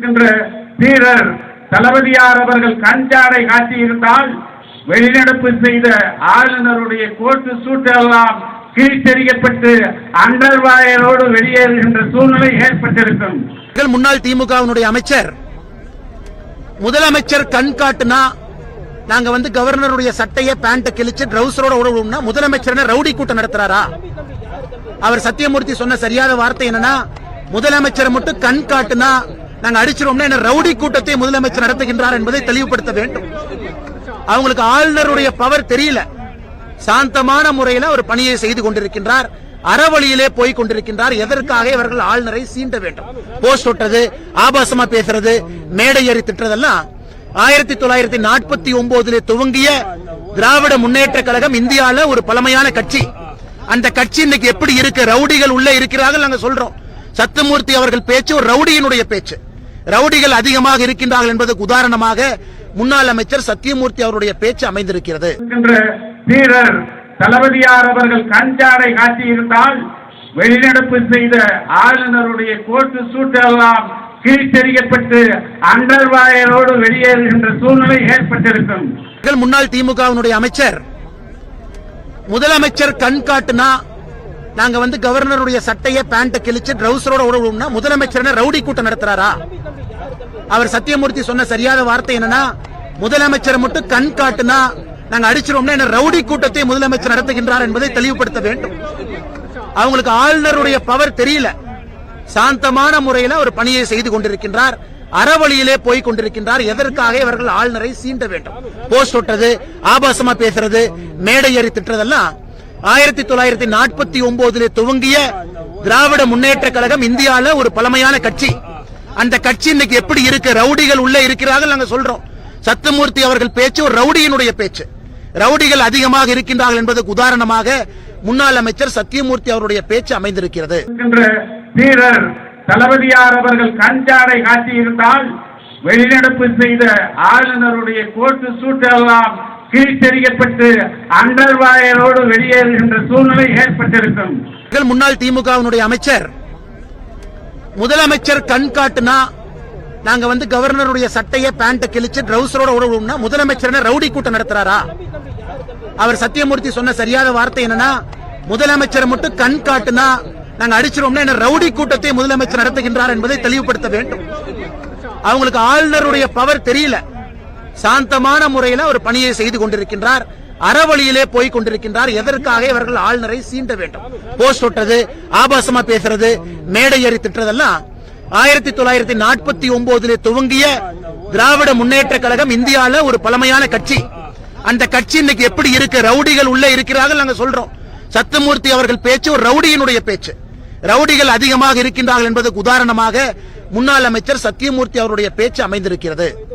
இருக்கின்ற வீரர் தளபதியார் அவர்கள் கஞ்சாடை காட்டியிருந்தால் வெளிநடப்பு செய்த ஆளுநருடைய கோட்டு சூட்டெல்லாம் கீழ்த்தெறியப்பட்டு அண்டர்வாயரோடு வெளியேறுகின்ற சூழ்நிலை ஏற்பட்டிருக்கும். முன்னாள் திமுகவினுடைய அமைச்சர் முதலமைச்சர் கண் காட்டுனா நாங்க வந்து கவர்னருடைய சட்டையை பேண்ட கிழிச்சு ட்ரௌசரோட விடுவோம்னா முதலமைச்சர் ரவுடி கூட்டம் நடத்துறாரா? அவர் சத்தியமூர்த்தி சொன்ன சரியான வார்த்தை என்னன்னா முதலமைச்சர் மட்டும் கண் காட்டுனா நாங்க அடிச்சிருவோம்னா என்ன ரவுடி கூட்டத்தை முதலமைச்சர் நடத்துகின்றார் என்பதை தெளிவுபடுத்த வேண்டும். அவங்களுக்கு ஆளுநருடைய பவர் தெரியல. சாந்தமான முறையில ஒரு பணியை செய்து கொண்டிருக்கின்றார். அறவழியிலே போய் கொண்டிருக்கின்றார். எதற்காக இவர்கள் ஆளுநரை சீண்ட வேண்டும்? போஸ்ட் ஒட்டுறது ஆபாசமா பேசுறது மேடை ஏறி திட்டுறதெல்லாம் ஆயிரத்தி தொள்ளாயிரத்தி நாற்பத்தி ஒன்பதுல துவங்கிய திராவிட முன்னேற்ற கழகம் இந்தியால ஒரு பழமையான கட்சி. அந்த கட்சி இன்னைக்கு எப்படி இருக்கு? ரவுடிகள் உள்ள இருக்கிறார்கள் நாங்க சொல்றோம். சத்துமூர்த்தி அவர்கள் பேச்சு ஒரு ரவுடியினுடைய பேச்சு. ரவுடிகள் அதிகமாக இருக்கின்றார்கள் என்பதற்கு உதாரணமாக முன்னாள் அமைச்சர் சத்தியமூர்த்தி அவருடைய பேச்சு அமைந்திருக்கிறது. வீரர் தளபதியார் அவர்கள் கஞ்சாடை காட்டியிருந்தால் வெளிநடப்பு செய்த ஆளுநருடைய கோட்டு சூட்டெல்லாம் கிழித்தெறியப்பட்டு அண்டர்வாயரோடு வெளியேறுகின்ற சூழ்நிலை ஏற்பட்டிருக்கும். முன்னாள் திமுகவினுடைய அமைச்சர் முதலமைச்சர் கண் காட்டுனா நாங்க வந்து கவர்னருடைய சட்டையை பேண்ட்டை கிழிச்சு ட்ரௌசரோட விடுவோம்னா முதலமைச்சர் ரவுடி கூட்டம் நடத்துறாரா? அவர் சத்தியமூர்த்தி சொன்ன சரியான வார்த்தை என்னன்னா முதலமைச்சர் மட்டும் கண் காட்டுனா நாங்க அடிச்சிருவோம்னா என்ன ரவுடி கூட்டத்தை முதலமைச்சர் நடத்துகின்றார் என்பதை தெளிவுபடுத்த வேண்டும். அவங்களுக்கு ஆளுநருடைய பவர் தெரியல. சாந்தமான முறையில ஒரு பணியை செய்து கொண்டிருக்கின்றார். அறவழியிலே போய் கொண்டிருக்கின்றார். எதற்காக இவர்கள் ஆளுநரை சீண்ட வேண்டும்? போஸ்ட் ஒட்டுறது ஆபாசமா பேசுறது மேடை ஏறி திட்டுறதெல்லாம் ஆயிரத்தி தொள்ளாயிரத்தி நாற்பத்தி ஒன்பதுல துவங்கிய திராவிட முன்னேற்ற கழகம் இந்தியால ஒரு பழமையான கட்சி. அந்த கட்சி இன்னைக்கு எப்படி இருக்கு? ரவுடிகள் உள்ள இருக்கிறார்கள் நாங்க சொல்றோம். சத்துமூர்த்தி அவர்கள் பேச்சு ஒரு ரவுடியினுடைய பேச்சு. ரவுடிகள் அதிகமாக இருக்கின்றார்கள் என்பதற்கு உதாரணமாக முன்னாள் அமைச்சர் சத்தியமூர்த்தி அவருடைய பேச்சு அமைந்திருக்கிறது. வீரர் தளபதியார் அவர்கள் கஞ்சாடை காட்டியிருந்தால் வெளிநடப்பு செய்த ஆளுநருடைய கோட்டு சூட்டெல்லாம் கீழ்த்தெறியப்பட்டு அண்டர்வாயரோடு வெளியேறுகின்ற சூழ்நிலை ஏற்பட்டிருக்கும். முன்னாள் திமுகவினுடைய அமைச்சர். முதலமைச்சர் கண் காட்டுனா நாங்க வந்து கவர்னருடைய சட்டைய பேண்ட கிழிச்சு ட்ரௌசரோட விடுவோம்னா முதலமைச்சர் ரவுடி கூட்டம் நடத்துறாரா? அவர் சத்தியமூர்த்தி சொன்ன சரியான வார்த்தை என்னன்னா முதலமைச்சர் மட்டும் கண் காட்டுனா நாங்க அடிச்சிருவோம்னா என்ன ரவுடி கூட்டத்தை முதலமைச்சர் நடத்துகின்றார் என்பதை தெளிவுபடுத்த வேண்டும். அவங்களுக்கு ஆளுநருடைய பவர் தெரியல. சாந்தமான முறையில ஒரு பணியை செய்து கொண்டிருக்கின்றார். அறவழியிலே போய் கொண்டிருக்கின்றார். எதற்காக இவர்கள் ஆளுநரை சீண்ட வேண்டும்? போஸ்ட் ஒட்டுறது ஆபாசமா பேசுறது மேடை ஏறி திட்டுறதெல்லாம் ஆயிரத்தி தொள்ளாயிரத்தி நாற்பத்தி ஒன்பதுல துவங்கிய திராவிட முன்னேற்ற கழகம் இந்தியால ஒரு பழமையான கட்சி. அந்த கட்சி இன்னைக்கு எப்படி இருக்கு? ரவுடிகள் உள்ள இருக்கிறார்கள் நாங்க சொல்றோம். சத்துமூர்த்தி அவர்கள் பேச்சு ஒரு ரவுடியினுடைய பேச்சு. ரவுடிகள் அதிகமாக இருக்கின்றார்கள் என்பதற்கு உதாரணமாக முன்னாள் அமைச்சர் சத்தியமூர்த்தி அவருடைய பேச்சு அமைந்திருக்கிறது.